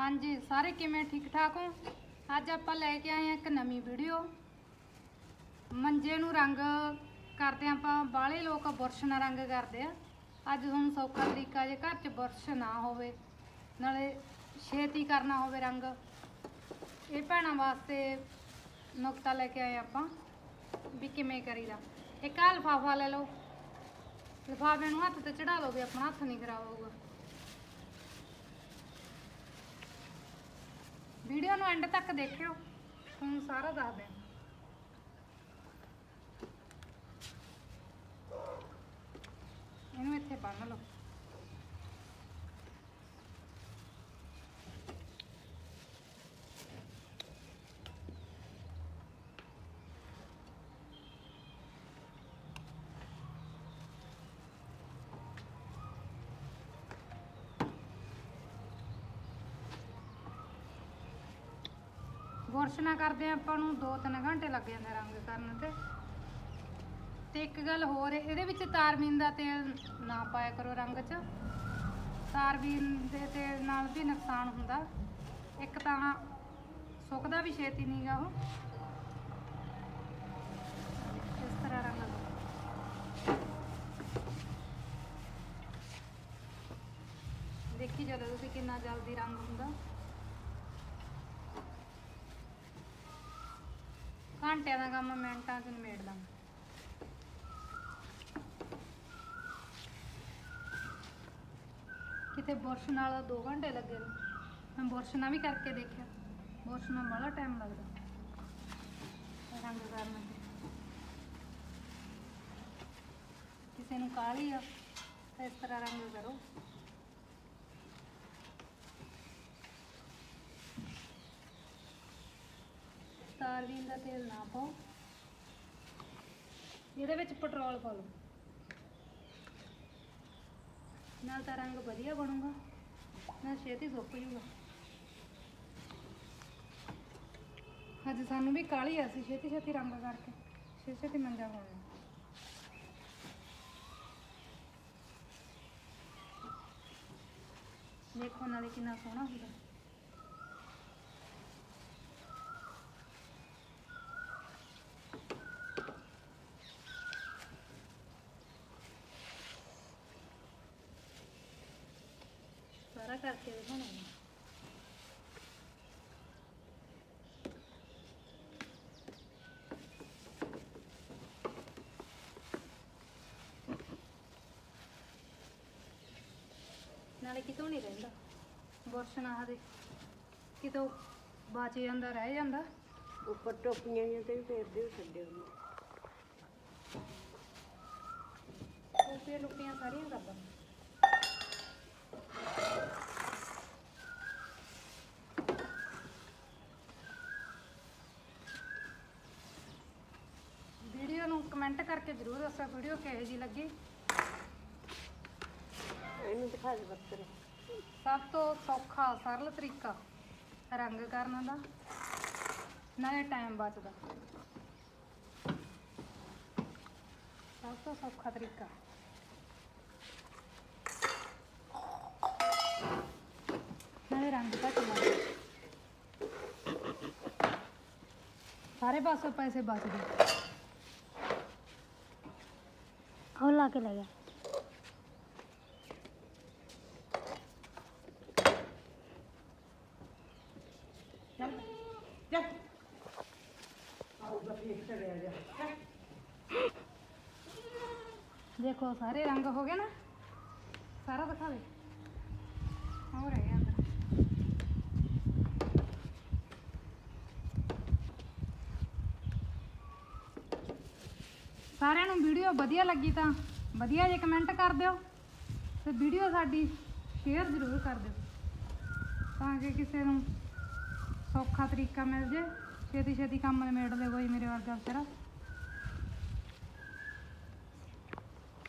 ਹਾਂਜੀ, ਸਾਰੇ ਕਿਵੇਂ? ਠੀਕ ਠਾਕ ਹੋ? ਅੱਜ ਆਪਾਂ ਲੈ ਕੇ ਆਏ ਆ ਇੱਕ ਨਵੀਂ ਵੀਡੀਓ। ਮੰਜੇ ਨੂੰ ਰੰਗ ਕਰਦੇ ਹਾਂ ਆਪਾਂ, ਬਾਹਲੇ ਲੋਕ ਬੁਰਸ਼ ਨਾਲ ਰੰਗ ਕਰਦੇ ਆ। ਅੱਜ ਤੁਹਾਨੂੰ ਸੌਖਾ ਤਰੀਕਾ ਜੇ ਘਰ 'ਚ ਬੁਰਸ਼ ਨਾ ਹੋਵੇ, ਨਾਲੇ ਛੇਤੀ ਕਰਨਾ ਹੋਵੇ ਰੰਗ। ਇਹ ਭੈਣਾਂ ਵਾਸਤੇ ਨੁਕਤਾ ਲੈ ਕੇ ਆਏ ਆਪਾਂ, ਵੀ ਕਿਵੇਂ ਕਰੀਦਾ। ਇੱਕ ਆਹ ਲਿਫਾਫਾ ਲੈ ਲਓ। ਲਿਫਾਫੇ ਨੂੰ ਹੱਥ ਤੇ ਚੜਾ ਲਓ ਵੀ ਆਪਣਾ ਹੱਥ ਨਹੀਂ ਖਰਾਬ ਹੋਊਗਾ। ਵੀਡੀਓ ਨੂੰ ਐਂਡ ਤੱਕ ਦੇਖਿਓ। ਤੁਹਾਨੂੰ ਸਾਰਾ ਦੱਸ ਦਿਆਂ ਇਹਨੂੰ ਇੱਥੇ ਬੰਨ ਲਓ। ਬੁਰਸ਼ ਨਾ ਕਰਦੇ ਆਪਾਂ ਨੂੰ 2-3 ਘੰਟੇ ਲੱਗ ਜਾਂਦੇ ਰੰਗ ਕਰਨ ਤੇ। ਤੇ ਇੱਕ ਗੱਲ ਹੋਰ ਇਹਦੇ ਵਿੱਚ ਤਾਰਬੀਨ ਦਾ ਤੇਲ ਨਾ ਪਾਇਆ ਕਰੋ ਰੰਗ 'ਚ। ਤਾਰਬੀਨ ਦੇ ਤੇਲ ਨਾਲ ਵੀ ਨੁਕਸਾਨ ਹੁੰਦਾ। ਇੱਕ ਤਾਂ ਸੁੱਕਦਾ ਵੀ ਛੇਤੀ ਨਹੀਂਗਾ ਉਹ। ਇਸ ਤਰ੍ਹਾਂ ਰੰਗ ਦੇਖੀ ਜਦੋਂ ਤੁਸੀਂ ਕਿੰਨਾ ਜਲਦੀ ਰੰਗ ਹੁੰਦਾ। ਘੰਟਿਆਂ ਦਾ ਕੰਮ ਮਿੰਟਾਂ 'ਚ ਨਿਬੇੜ ਦਾਂਗੇ ਕਿਤੇ ਬੁਰਸ਼ ਨਾਲ 2 ਘੰਟੇ ਲੱਗੇ ਨੇ। ਮੈਂ ਬੁਰਸ਼ ਨਾਲ ਵੀ ਕਰਕੇ ਦੇਖਿਆ। ਬੁਰਸ਼ ਨਾਲ ਬੜਾ ਟਾਈਮ ਲੱਗਦਾ। ਰੰਗ ਕਰਨ ਤੇ ਕਿਸੇ ਨੂੰ ਕਾਲੀ ਆ ਇਸ ਤਰ੍ਹਾਂ ਰੰਗ ਕਰੋ। ਤਾਰਬੀਨ ਦਾ ਤੇਲ ਨਾ ਪਾਓ। ਇਹਦੇ ਵਿੱਚ ਪੈਟਰੋਲ ਪਾ ਲਓ। ਨਾਲ ਤਾਂ ਰੰਗ ਵਧੀਆ ਬਣੂਗਾ। ਨਾਲ ਛੇਤੀ ਸੁੱਕ ਜੂਗਾ। ਅੱਜ ਸਾਨੂੰ ਵੀ ਕਾਲੀ ਆ ਸੀ ਛੇਤੀ ਛੇਤੀ ਰੰਗ ਕਰਕੇ, ਛੇਤੀ ਛੇਤੀ ਮੰਜਾ ਹੋਣਾ ਦੇਖੋ ਨਾਲੇ ਕਿੰਨਾ ਸੋਹਣਾ ਹੁੰਦਾ ਸਾਰਾ ਕਰਕੇ ਦਿਖਾਉਣਾ ਹੈ। ਨਾਲੇ ਕਿਤੋਂ ਨਹੀਂ ਰਹਿੰਦਾ। ਬੁਰਸ਼ ਨਾ ਹਦੇ ਕਿਤੋਂ ਬਚ ਜਾਂਦਾ ਰਹਿ ਜਾਂਦਾ। ਉੱਪਰ ਟੋਪੀਆਂ ਜਿਹੀਆਂ ਤੇ ਵੀ ਫੇਰਦੇ ਹੋ ਛੱਡੇ ਉਹਨੂੰ। ਟੋਪੀਆਂ ਟੋਪੀਆਂ ਸਾਰੀਆਂ ਕਰਦਾ ਵੀਡੀਓ ਨੂੰ ਕਮੈਂਟ ਕਰਕੇ ਜ਼ਰੂਰ ਦੱਸੋ ਵੀਡੀਓ ਕਿਹੋ ਜੀ ਲੱਗੀ? ਇਹਨੂੰ ਦਿਖਾ ਦੇ ਬੱਤਰ। ਸਭ ਤੋਂ ਸੌਖਾ ਸਰਲ ਤਰੀਕਾ ਰੰਗ ਕਰਨ ਦਾ ਨਾਲੇ ਟਾਈਮ ਬਚਦਾ। ਸਭ ਤੋਂ ਸੌਖਾ ਤਰੀਕਾ। ਨਾਲੇ ਰੰਗ ਘੱਟਦਾ ਸਾਰੇ ਪਾਸੋਂ ਪੈਸੇ ਬਚਦੇ ਉਹ ਲਾ ਕੇ ਲੈ ਗਿਆ ਦੇਖੋ ਸਾਰੇ ਰੰਗ ਹੋ ਗਏ ਨਾ। ਸਾਰਾ ਦਿਖਾ ਦੇ ਹੋਰ ਹੈ ਅੰਦਰ ਸਾਰਿਆਂ ਨੂੰ ਵੀਡੀਓ ਵਧੀਆ ਲੱਗੀ ਤਾਂ ਵਧੀਆ ਜੇ ਕਮੈਂਟ ਕਰ ਦਿਓ ਤੇ ਵੀਡੀਓ ਸਾਡੀ ਸ਼ੇਅਰ ਜ਼ਰੂਰ ਕਰ ਦਿਓ ਤਾਂ ਕਿ ਕਿਸੇ ਨੂੰ ਸੌਖਾ ਤਰੀਕਾ ਮਿਲ ਜੇ ਛੇਤੀ ਛੇਤੀ ਕੰਮ ਨਿਬੇੜ ਲੈ ਕੋਈ ਮੇਰੇ ਵਰਗਾ ਵਿਚਾਰਾ।